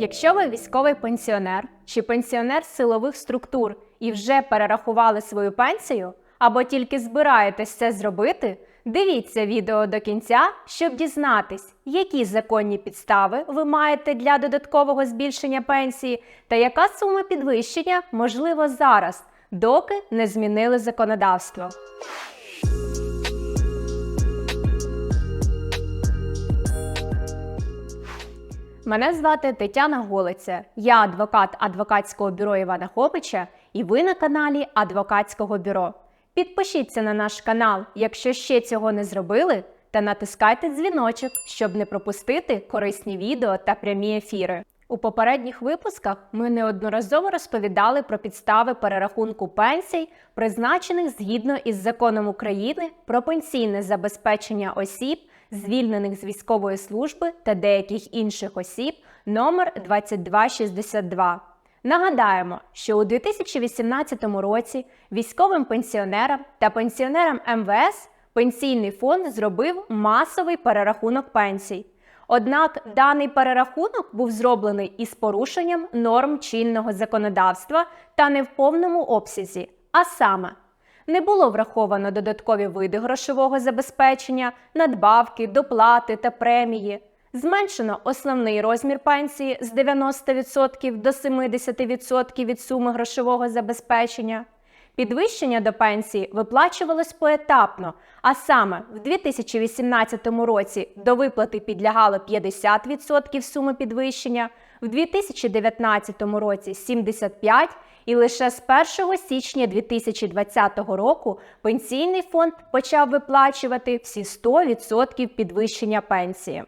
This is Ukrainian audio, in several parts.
Якщо ви військовий пенсіонер чи пенсіонер силових структур і вже перерахували свою пенсію, або тільки збираєтесь це зробити, дивіться відео до кінця, щоб дізнатись, які законні підстави ви маєте для додаткового збільшення пенсії та яка сума підвищення можливо зараз, доки не змінили законодавство. Мене звати Тетяна Голиця. Я адвокат адвокатського бюро Івана Хопича, і ви на каналі Адвокатського бюро. Підпишіться на наш канал, якщо ще цього не зробили, та натискайте дзвіночок, щоб не пропустити корисні відео та прямі ефіри. У попередніх випусках ми неодноразово розповідали про підстави перерахунку пенсій, призначених згідно із законом України про пенсійне забезпечення осіб, звільнених з військової служби та деяких інших осіб номер 2262. Нагадаємо, що у 2018 році військовим пенсіонерам та пенсіонерам МВС пенсійний фонд зробив масовий перерахунок пенсій. Однак даний перерахунок був зроблений із порушенням норм чинного законодавства та не в повному обсязі, а саме не було враховано додаткові види грошового забезпечення, надбавки, доплати та премії. Зменшено основний розмір пенсії з 90% до 70% від суми грошового забезпечення. Підвищення до пенсії виплачувалось поетапно, а саме в 2018 році до виплати підлягало 50% суми підвищення, в 2019 році 75% і лише з 1 січня 2020 року пенсійний фонд почав виплачувати всі 100% підвищення пенсії.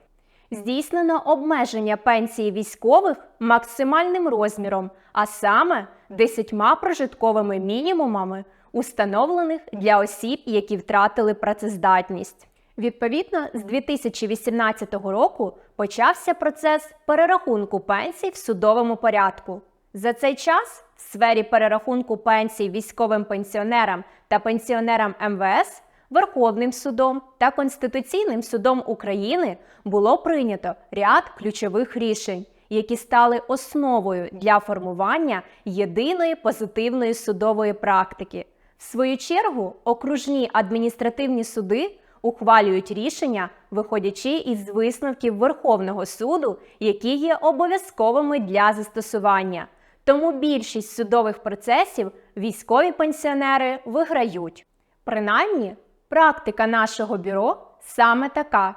Здійснено обмеження пенсії військових максимальним розміром, а саме 10 прожитковими мінімумами, установлених для осіб, які втратили працездатність. Відповідно, з 2018 року почався процес перерахунку пенсій в судовому порядку. За цей час в сфері перерахунку пенсій військовим пенсіонерам та пенсіонерам МВС Верховним судом та Конституційним судом України було прийнято ряд ключових рішень, які стали основою для формування єдиної позитивної судової практики. В свою чергу, окружні адміністративні суди ухвалюють рішення, виходячи із висновків Верховного суду, які є обов'язковими для застосування. Тому більшість судових процесів військові пенсіонери виграють. Принаймні, практика нашого бюро саме така.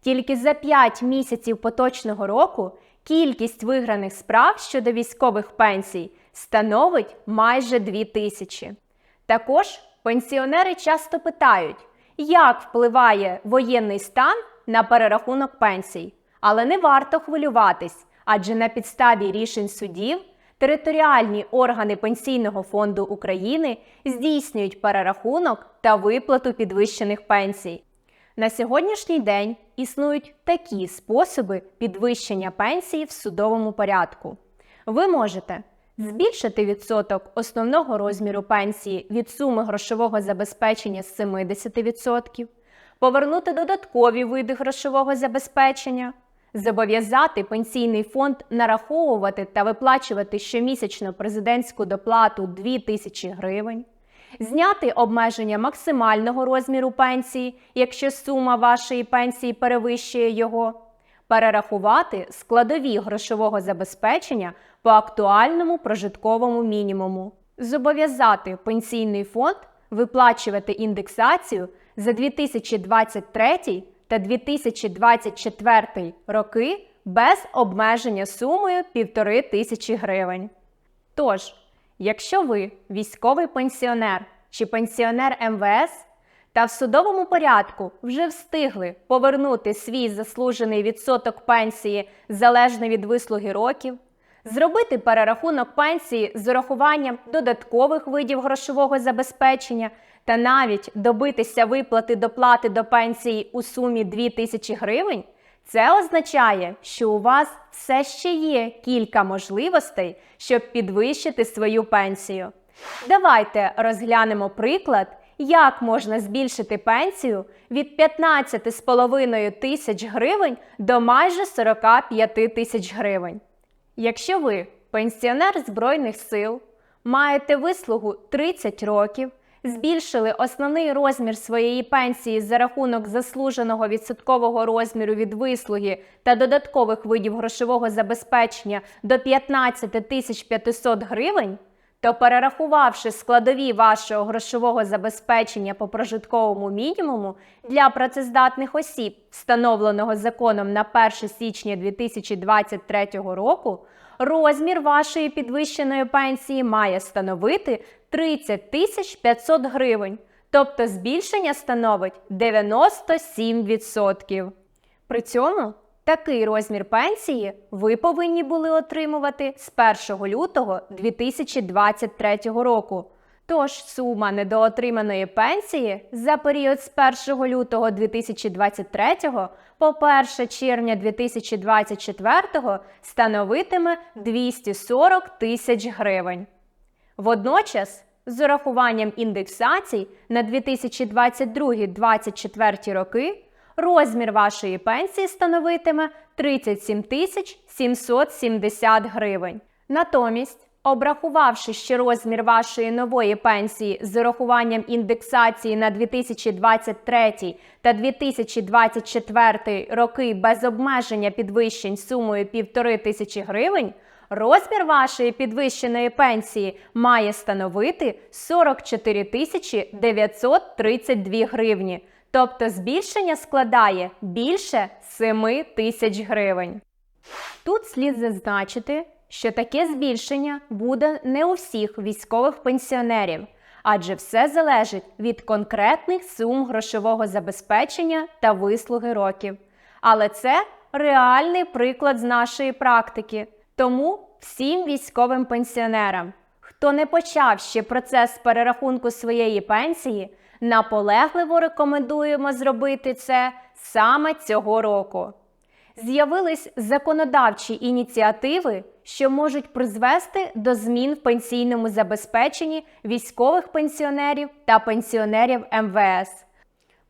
Тільки за 5 місяців поточного року кількість виграних справ щодо військових пенсій становить майже 2 тисячі. Також пенсіонери часто питають, як впливає воєнний стан на перерахунок пенсій. Але не варто хвилюватись, адже на підставі рішень судів територіальні органи Пенсійного фонду України здійснюють перерахунок та виплату підвищених пенсій. На сьогоднішній день існують такі способи підвищення пенсії в судовому порядку. Ви можете збільшити відсоток основного розміру пенсії від суми грошового забезпечення з 70%, повернути додаткові види грошового забезпечення, зобов'язати пенсійний фонд нараховувати та виплачувати щомісячно президентську доплату 2 тисячі гривень, зняти обмеження максимального розміру пенсії, якщо сума вашої пенсії перевищує його, перерахувати складові грошового забезпечення по актуальному прожитковому мінімуму, зобов'язати пенсійний фонд виплачувати індексацію за 2023 та 2024 роки без обмеження сумою 1,5 тисячі гривень. Тож, якщо ви військовий пенсіонер чи пенсіонер МВС та в судовому порядку вже встигли повернути свій заслужений відсоток пенсії залежно від вислуги років, зробити перерахунок пенсії з урахуванням додаткових видів грошового забезпечення та навіть добитися виплати доплати до пенсії у сумі 2000 гривень, це означає, що у вас все ще є кілька можливостей, щоб підвищити свою пенсію. Давайте розглянемо приклад, як можна збільшити пенсію від 15,5 тисяч гривень до майже 45 тисяч гривень. Якщо ви пенсіонер Збройних сил, маєте вислугу 30 років, збільшили основний розмір своєї пенсії за рахунок заслуженого відсоткового розміру від вислуги та додаткових видів грошового забезпечення до 15 тисяч 500 гривень, то перерахувавши складові вашого грошового забезпечення по прожитковому мінімуму для працездатних осіб, встановленого законом на 1 січня 2023 року, розмір вашої підвищеної пенсії має становити 30 тисяч 500 гривень, тобто збільшення становить 97%. При цьому такий розмір пенсії ви повинні були отримувати з 1 лютого 2023 року. Тож сума недоотриманої пенсії за період з 1 лютого 2023 по 1 червня 2024 становитиме 240 тисяч гривень. Водночас, з урахуванням індексацій на 2022-2024 роки, розмір вашої пенсії становитиме 37 тисяч 770 гривень. Натомість, обрахувавши ще розмір вашої нової пенсії з урахуванням індексації на 2023 та 2024 роки без обмеження підвищень сумою 1,5 тисячі гривень, розмір вашої підвищеної пенсії має становити 44 тисячі 932 гривні, тобто збільшення складає більше 7 тисяч гривень. Тут слід зазначити, що таке збільшення буде не у всіх військових пенсіонерів, адже все залежить від конкретних сум грошового забезпечення та вислуги років. Але це реальний приклад з нашої практики. Тому всім військовим пенсіонерам, хто не почав ще процес перерахунку своєї пенсії, наполегливо рекомендуємо зробити це саме цього року. З'явились законодавчі ініціативи, що можуть призвести до змін в пенсійному забезпеченні військових пенсіонерів та пенсіонерів МВС.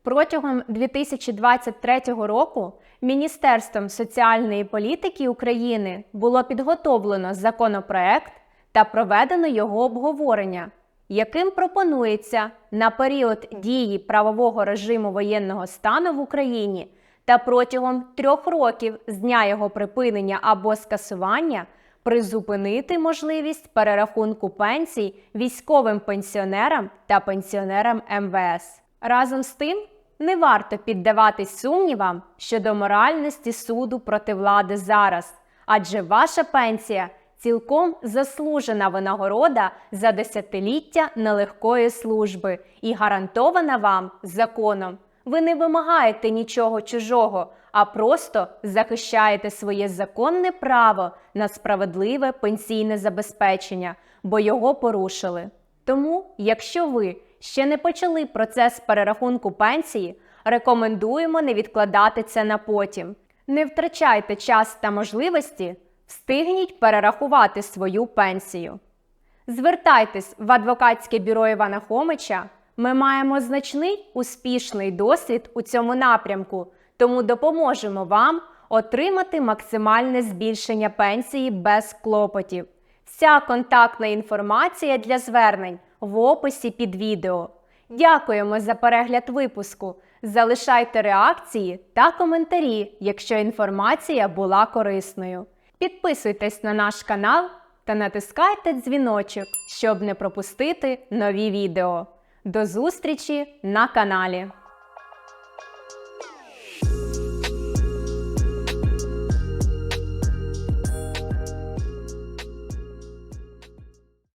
Протягом 2023 року Міністерством соціальної політики України було підготовлено законопроект та проведено його обговорення, яким пропонується на період дії правового режиму воєнного стану в Україні та протягом трьох років з дня його припинення або скасування призупинити можливість перерахунку пенсій військовим пенсіонерам та пенсіонерам МВС. Разом з тим, не варто піддаватись сумнівам щодо моральності суду проти влади зараз, адже ваша пенсія цілком заслужена винагорода за десятиліття нелегкої служби і гарантована вам законом. Ви не вимагаєте нічого чужого, а просто захищаєте своє законне право на справедливе пенсійне забезпечення, бо його порушили. Тому, якщо ви ще не почали процес перерахунку пенсії, рекомендуємо не відкладати це на потім. Не втрачайте час та можливості, встигніть перерахувати свою пенсію. Звертайтесь в адвокатське бюро Івана Хомича. Ми маємо значний успішний досвід у цьому напрямку, тому допоможемо вам отримати максимальне збільшення пенсії без клопотів. Вся контактна інформація для звернень в описі під відео. Дякуємо за перегляд випуску. Залишайте реакції та коментарі, якщо інформація була корисною. Підписуйтесь на наш канал та натискайте дзвіночок, щоб не пропустити нові відео. До зустрічі на каналі!